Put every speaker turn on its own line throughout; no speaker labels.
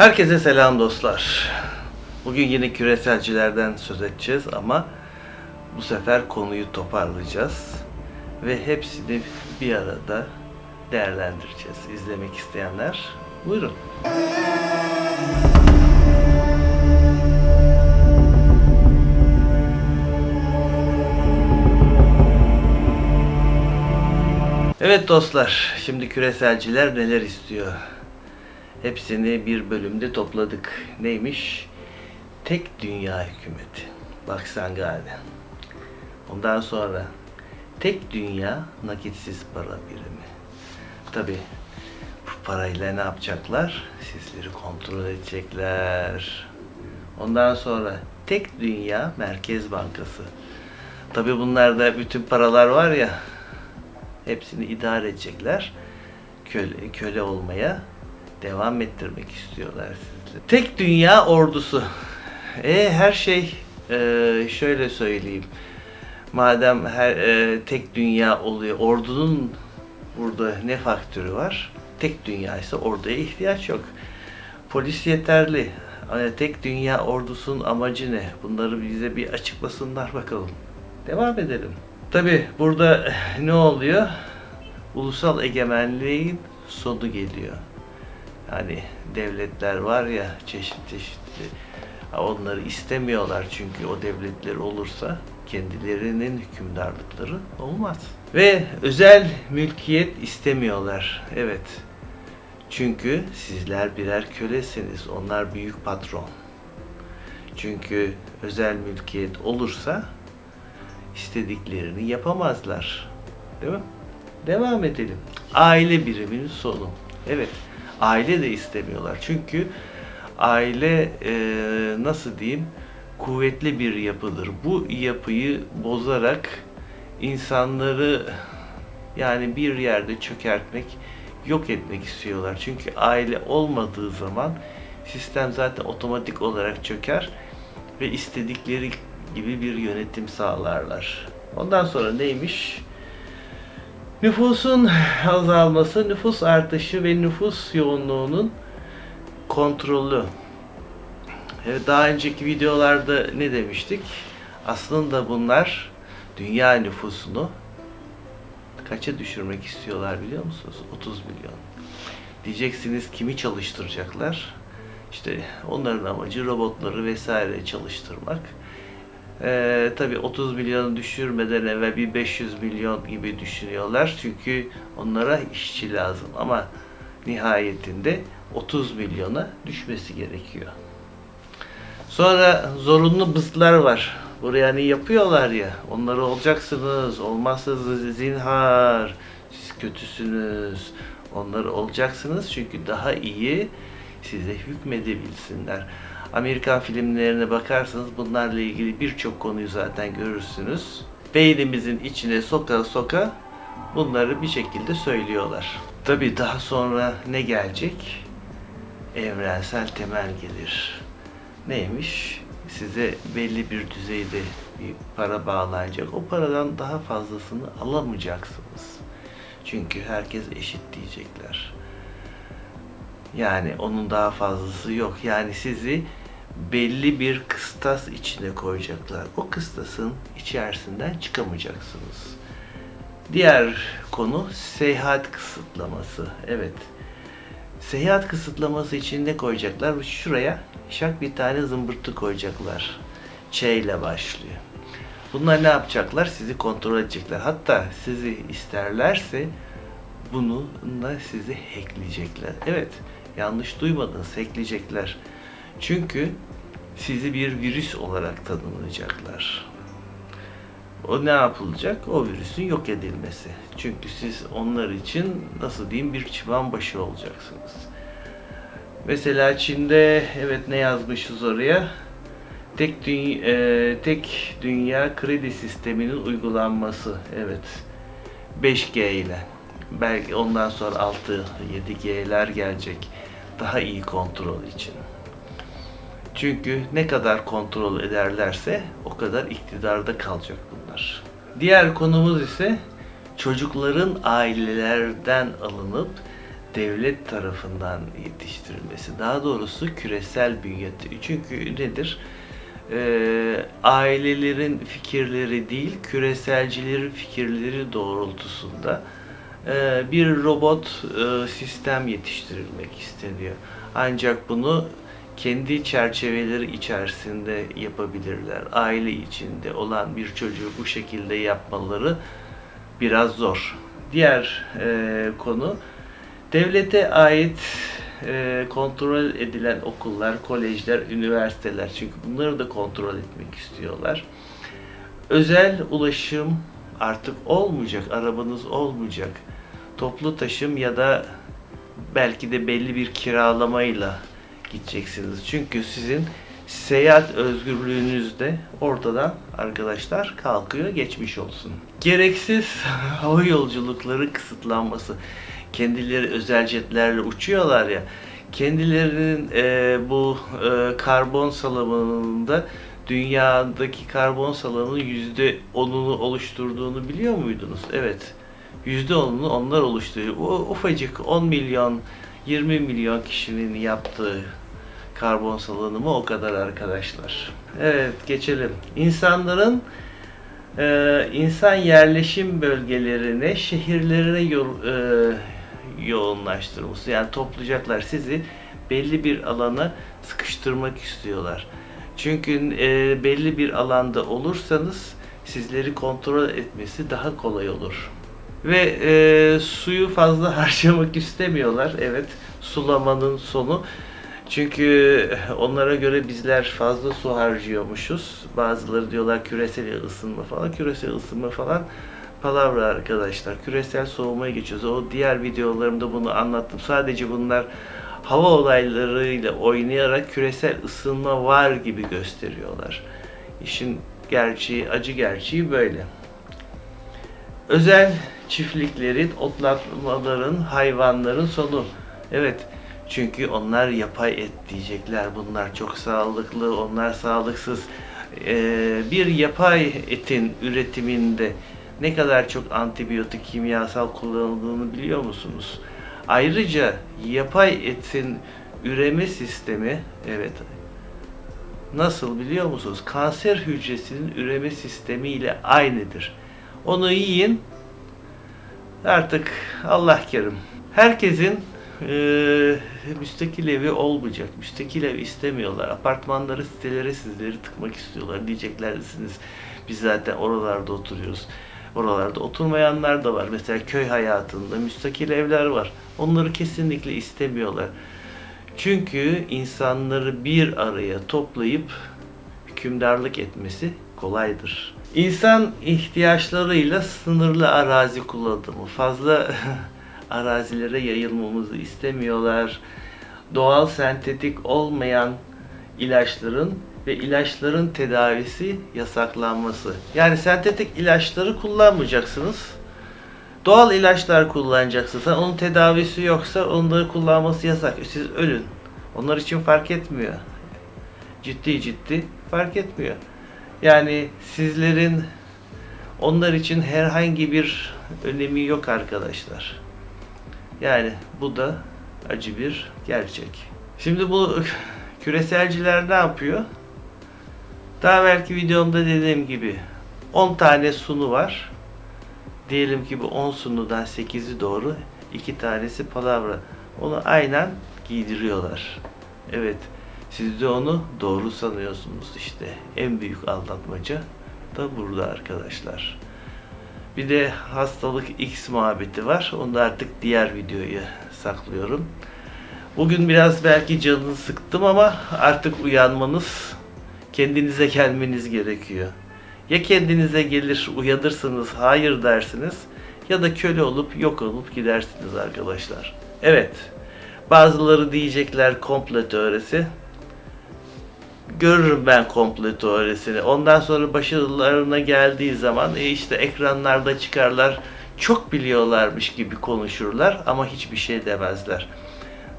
Herkese selam dostlar. Bugün yine küreselcilerden söz edeceğiz ama bu sefer konuyu toparlayacağız ve hepsini bir arada değerlendireceğiz. İzlemek isteyenler buyurun. Evet dostlar, şimdi küreselciler neler istiyor? Hepsini bir bölümde topladık. Neymiş? Tek dünya hükümeti. Bak sen gari. Ondan sonra tek dünya nakitsiz para birimi. Tabi bu parayla ne yapacaklar? Sizleri kontrol edecekler. Ondan sonra tek dünya merkez bankası. Tabi bunlarda bütün paralar var ya hepsini idare edecekler. Köle, köle olmaya devam ettirmek istiyorlar sizleri. Tek dünya ordusu. E her şey e, şöyle söyleyeyim. Madem her e, tek dünya oluyor, ordunun burada ne faktörü var? Tek dünya ise orduya ihtiyaç yok. Polis yeterli. Hani tek dünya ordusunun amacı ne? Bunları bize bir açıklasınlar bakalım. Devam edelim. Tabi burada ne oluyor? Ulusal egemenliğin sonu geliyor. Hani devletler var ya çeşit çeşitli onları istemiyorlar çünkü o devletler olursa kendilerinin hükümdarlıkları olmaz. Ve özel mülkiyet istemiyorlar. Evet. Çünkü sizler birer kölesiniz. Onlar büyük patron. Çünkü özel mülkiyet olursa istediklerini yapamazlar. Değil mi? Devam edelim. Aile biriminin sonu. Evet. Aile de istemiyorlar. Çünkü aile e, nasıl diyeyim kuvvetli bir yapıdır. Bu yapıyı bozarak insanları yani bir yerde çökertmek, yok etmek istiyorlar. Çünkü aile olmadığı zaman sistem zaten otomatik olarak çöker ve istedikleri gibi bir yönetim sağlarlar. Ondan sonra neymiş? Nüfusun azalması, nüfus artışı ve nüfus yoğunluğunun kontrolü. Evet, daha önceki videolarda ne demiştik? Aslında bunlar dünya nüfusunu kaça düşürmek istiyorlar biliyor musunuz? 30 milyon. Diyeceksiniz kimi çalıştıracaklar? İşte onların amacı robotları vesaire çalıştırmak. Ee, tabii 30 milyonu düşürmeden evvel bir 500 milyon gibi düşünüyorlar. Çünkü onlara işçi lazım ama nihayetinde 30 milyona düşmesi gerekiyor. Sonra zorunlu bızlar var. Buraya hani yapıyorlar ya. Onları olacaksınız. Olmazsa zinhar. Siz kötüsünüz. Onları olacaksınız çünkü daha iyi size hükmedebilsinler. Amerikan filmlerine bakarsanız bunlarla ilgili birçok konuyu zaten görürsünüz. Beynimizin içine soka soka bunları bir şekilde söylüyorlar. Tabi daha sonra ne gelecek? Evrensel temel gelir. Neymiş? Size belli bir düzeyde bir para bağlanacak. O paradan daha fazlasını alamayacaksınız. Çünkü herkes eşit diyecekler. Yani onun daha fazlası yok. Yani sizi belli bir kıstas içine koyacaklar. O kıstasın içerisinden çıkamayacaksınız. Diğer konu seyahat kısıtlaması. Evet. Seyahat kısıtlaması için ne koyacaklar? Şuraya şak bir tane zımbırtı koyacaklar. Ç ile başlıyor. Bunlar ne yapacaklar? Sizi kontrol edecekler. Hatta sizi isterlerse bununla sizi hackleyecekler. Evet, yanlış duymadınız, hackleyecekler. Çünkü sizi bir virüs olarak tanımlayacaklar. O ne yapılacak? O virüsün yok edilmesi. Çünkü siz onlar için nasıl diyeyim bir çıban başı olacaksınız. Mesela Çin'de evet ne yazmışız oraya? Tek dünya, tek dünya kredi sisteminin uygulanması. Evet. 5G ile. Belki ondan sonra 6 7G'ler gelecek. Daha iyi kontrol için. Çünkü ne kadar kontrol ederlerse o kadar iktidarda kalacak bunlar. Diğer konumuz ise çocukların ailelerden alınıp devlet tarafından yetiştirilmesi. Daha doğrusu küresel bünyeti. Çünkü nedir? Ee, ailelerin fikirleri değil, küreselcilerin fikirleri doğrultusunda e, bir robot e, sistem yetiştirilmek isteniyor. Ancak bunu kendi çerçeveleri içerisinde yapabilirler. Aile içinde olan bir çocuğu bu şekilde yapmaları biraz zor. Diğer e, konu devlete ait e, kontrol edilen okullar, kolejler, üniversiteler. Çünkü bunları da kontrol etmek istiyorlar. Özel ulaşım artık olmayacak, arabanız olmayacak. Toplu taşım ya da belki de belli bir kiralamayla gideceksiniz. Çünkü sizin seyahat özgürlüğünüz de ortadan arkadaşlar kalkıyor geçmiş olsun. Gereksiz hava yolculukları kısıtlanması. Kendileri özel jetlerle uçuyorlar ya. Kendilerinin e, bu e, karbon salımında dünyadaki karbon salımının yüzde onunu oluşturduğunu biliyor muydunuz? Evet. Yüzde onunu onlar oluşturuyor. O ufacık 10 milyon 20 milyon kişinin yaptığı karbon salınımı o kadar arkadaşlar. Evet geçelim. İnsanların e, insan yerleşim bölgelerine, şehirlerine yo- e, yoğunlaştırması. Yani toplayacaklar sizi belli bir alana sıkıştırmak istiyorlar. Çünkü e, belli bir alanda olursanız sizleri kontrol etmesi daha kolay olur. Ve e, suyu fazla harcamak istemiyorlar. Evet, sulamanın sonu. Çünkü onlara göre bizler fazla su harcıyormuşuz. Bazıları diyorlar küresel ısınma falan. Küresel ısınma falan palavra arkadaşlar. Küresel soğumaya geçiyoruz. O diğer videolarımda bunu anlattım. Sadece bunlar hava olaylarıyla oynayarak küresel ısınma var gibi gösteriyorlar. İşin gerçeği, acı gerçeği böyle. Özel çiftliklerin, otlatmaların, hayvanların sonu. Evet, çünkü onlar yapay et diyecekler. Bunlar çok sağlıklı, onlar sağlıksız. Ee, bir yapay etin üretiminde ne kadar çok antibiyotik, kimyasal kullanıldığını biliyor musunuz? Ayrıca yapay etin üreme sistemi, evet nasıl biliyor musunuz? Kanser hücresinin üreme sistemi ile aynıdır. Onu yiyin, artık Allah kerim. Herkesin e, müstakil evi olmayacak. Müstakil ev istemiyorlar. Apartmanları, siteleri sizleri tıkmak istiyorlar. Diyeceklerdesiniz. Biz zaten oralarda oturuyoruz. Oralarda oturmayanlar da var. Mesela köy hayatında müstakil evler var. Onları kesinlikle istemiyorlar. Çünkü insanları bir araya toplayıp hükümdarlık etmesi kolaydır. İnsan ihtiyaçlarıyla sınırlı arazi kullanımı. Fazla arazilere yayılmamızı istemiyorlar. Doğal sentetik olmayan ilaçların ve ilaçların tedavisi yasaklanması. Yani sentetik ilaçları kullanmayacaksınız. Doğal ilaçlar kullanacaksınız. Onun tedavisi yoksa onları kullanması yasak. Siz ölün. Onlar için fark etmiyor. Ciddi ciddi fark etmiyor. Yani sizlerin onlar için herhangi bir önemi yok arkadaşlar. Yani bu da acı bir gerçek. Şimdi bu küreselciler ne yapıyor? Daha belki videomda dediğim gibi 10 tane sunu var. Diyelim ki bu 10 sunudan 8'i doğru, 2 tanesi palavra. Onu aynen giydiriyorlar. Evet, siz de onu doğru sanıyorsunuz işte. En büyük aldatmaca da burada arkadaşlar. Bir de hastalık X muhabbeti var. Onu da artık diğer videoya saklıyorum. Bugün biraz belki canını sıktım ama artık uyanmanız, kendinize gelmeniz gerekiyor. Ya kendinize gelir uyanırsınız, hayır dersiniz ya da köle olup yok olup gidersiniz arkadaşlar. Evet, bazıları diyecekler komple teorisi. Görürüm ben komple teorisini. Ondan sonra başarılarına geldiği zaman e işte ekranlarda çıkarlar. Çok biliyorlarmış gibi konuşurlar ama hiçbir şey demezler.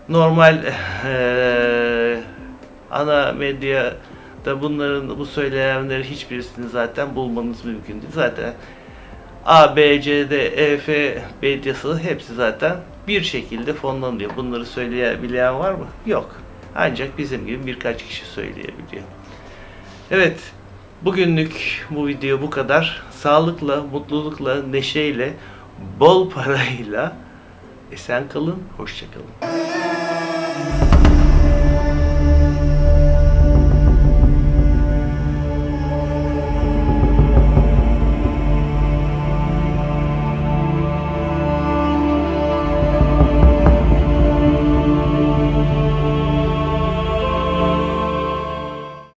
Normal eee, ana medyada bunların bu söylenenleri hiçbirisini zaten bulmanız mümkün değil. Zaten A, B, C, D, E, F medyası hepsi zaten bir şekilde fonlanıyor. Bunları söyleyebilen var mı? Yok. Ancak bizim gibi birkaç kişi söyleyebiliyor. Evet, bugünlük bu video bu kadar. Sağlıkla, mutlulukla, neşeyle, bol parayla esen kalın, hoşça kalın.